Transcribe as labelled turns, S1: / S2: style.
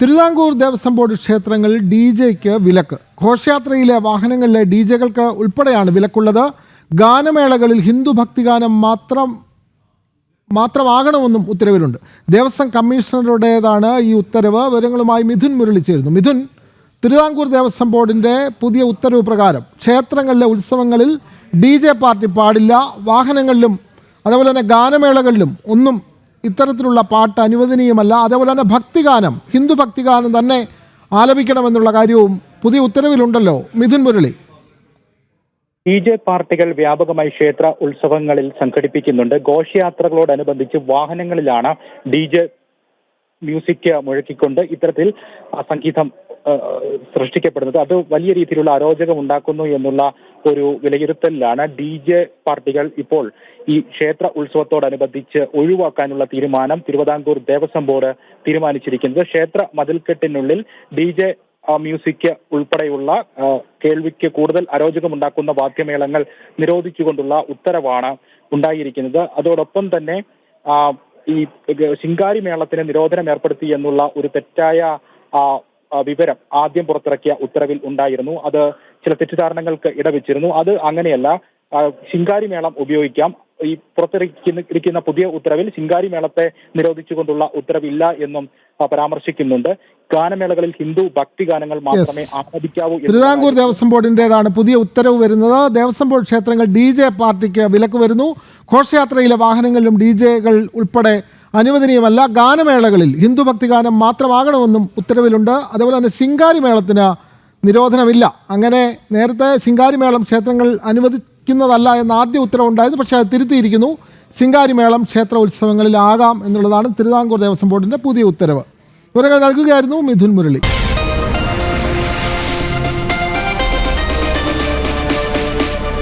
S1: Thiruvithamkoor Devaswom board ക്ഷേത്രങ്ങളിൽ D ജെക്ക് വിലക്ക്. ഘോഷയാത്രയിലെ വാഹനങ്ങളിലെ ഡി ജെകൾക്ക് ഉൾപ്പെടെയാണ് വിലക്കുള്ളത്. ഗാനമേളകളിൽ ഹിന്ദു ഭക്തിഗാനം മാത്രം മാത്രമാകണമെന്നും ഉത്തരവിലുണ്ട്. ദേവസ്വം കമ്മീഷണറുടേതാണ് ഈ ഉത്തരവ്. വിവരങ്ങളുമായി മിഥുൻ മുരളി ചേരുന്നു മിഥുൻ തിരുവിതാംകൂർ ദേവസ്വം ബോർഡിന്റെ പുതിയ ഉത്തരവ് പ്രകാരം ക്ഷേത്രങ്ങളിലെ ഉത്സവങ്ങളിൽ ഡി ജെ പാർട്ടി പാടില്ല. വാഹനങ്ങളിലും അതേപോലെ തന്നെ ഗാനമേളകളിലും ഒന്നും ഇത്തരത്തിലുള്ള പാട്ട് അനുവദനീയമല്ല. അതേപോലെ തന്നെ ഭക്തിഗാനം ഹിന്ദു ഭക്തിഗാനം തന്നെ ആലപിക്കണമെന്നുള്ള കാര്യവും പുതിയ ഉത്തരവിലുണ്ടല്ലോ. മിഥുൻ മുരളി.
S2: ഡി ജെ പാർട്ടികൾ വ്യാപകമായി ക്ഷേത്ര ഉത്സവങ്ങളിൽ സംഘടിപ്പിക്കുന്നുണ്ട്. ഘോഷയാത്രകളോടനുബന്ധിച്ച് വാഹനങ്ങളിലാണ് ഡി ജെ മ്യൂസിക് മുഴക്കിക്കൊണ്ട് ഇത്തരത്തിൽ സംഗീതം സൃഷ്ടിക്കപ്പെടുന്നത്. അത് വലിയ രീതിയിലുള്ള അരോചകം ഉണ്ടാക്കുന്നു എന്നുള്ള ഒരു വിലയിരുത്തലിലാണ് ഡി ജെ പാർട്ടികൾ ഇപ്പോൾ ഈ ക്ഷേത്ര ഉത്സവത്തോടനുബന്ധിച്ച് ഒഴിവാക്കാനുള്ള തീരുമാനം തിരുവിതാംകൂർ ദേവസ്വം ബോർഡ് തീരുമാനിച്ചിരിക്കുന്നത്. ക്ഷേത്ര മതിൽക്കെട്ടിനുള്ളിൽ ഡി ജെ മ്യൂസിക് ഉൾപ്പെടെയുള്ള കേൾവിക്ക് കൂടുതൽ അരോചകമുണ്ടാക്കുന്ന വാദ്യമേളങ്ങൾ നിരോധിച്ചുകൊണ്ടുള്ള ഉത്തരവാണ് ഉണ്ടായിരിക്കുന്നത്. അതോടൊപ്പം തന്നെ ഈ ശിങ്കാരി മേളത്തിന് നിരോധനം ഏർപ്പെടുത്തി എന്നുള്ള ഒരു തെറ്റായ വിവരം ആദ്യം പുറത്തിറക്കിയ ഉത്തരവിൽ ഉണ്ടായിരുന്നു. അത് ചില തെറ്റിദ്ധാരണകൾക്ക് ഇടവെച്ചിരുന്നു. അത് അങ്ങനെയല്ല. ആ, ശിങ്കാരി മേളം ഉപയോഗിക്കാം. ഈ പുറത്തിറക്കുന്ന ഇരിക്കുന്ന പുതിയ ഉത്തരവിൽ ശിങ്കാരി മേളത്തെ നിരോധിച്ചുകൊണ്ടുള്ള ഉത്തരവില്ല എന്നും പരാമർശിക്കുന്നുണ്ട്. ഗാനമേളകളിൽ ഹിന്ദു ഭക്തി ഗാനങ്ങൾ മാത്രമേ ആസ്വദിക്കാവൂ
S1: തിരുവിതാംകൂർ ദേവസ്വം ബോർഡിന്റേതാണ് പുതിയ ഉത്തരവ് വരുന്നത്. ദേവസ്വം ബോർഡ് ക്ഷേത്രങ്ങൾ ഡി ജെ പാർട്ടിക്ക് വിലക്ക് വരുന്നു. ഘോഷയാത്രയിലെ വാഹനങ്ങളിലും ഡി ജെകൾ ഉൾപ്പെടെ അനുവദനീയമല്ല. ഗാനമേളകളിൽ ഹിന്ദു ഭക്തിഗാനം മാത്രമാകണമെന്നും ഉത്തരവിലുണ്ട്. അതുപോലെ തന്നെ ശിങ്കാരി മേളത്തിന് നിരോധനമില്ല. അങ്ങനെ നേരത്തെ സിംഗാരിമേളം മേളം ക്ഷേത്രങ്ങൾ അനുവദിക്കുന്നതല്ല എന്ന ആദ്യ ഉത്തരവുണ്ടായിരുന്നു. പക്ഷേ അത് തിരുത്തിയിരിക്കുന്നു. സിംഗാരിമേളം മേളം ക്ഷേത്ര ഉത്സവങ്ങളിലാകാം എന്നുള്ളതാണ് തിരുവിതാംകൂർ ദേവസ്വം ബോർഡിന്റെ പുതിയ ഉത്തരവ്. വിവരങ്ങൾ നൽകുകയായിരുന്നു മിഥുൻ മുരളി.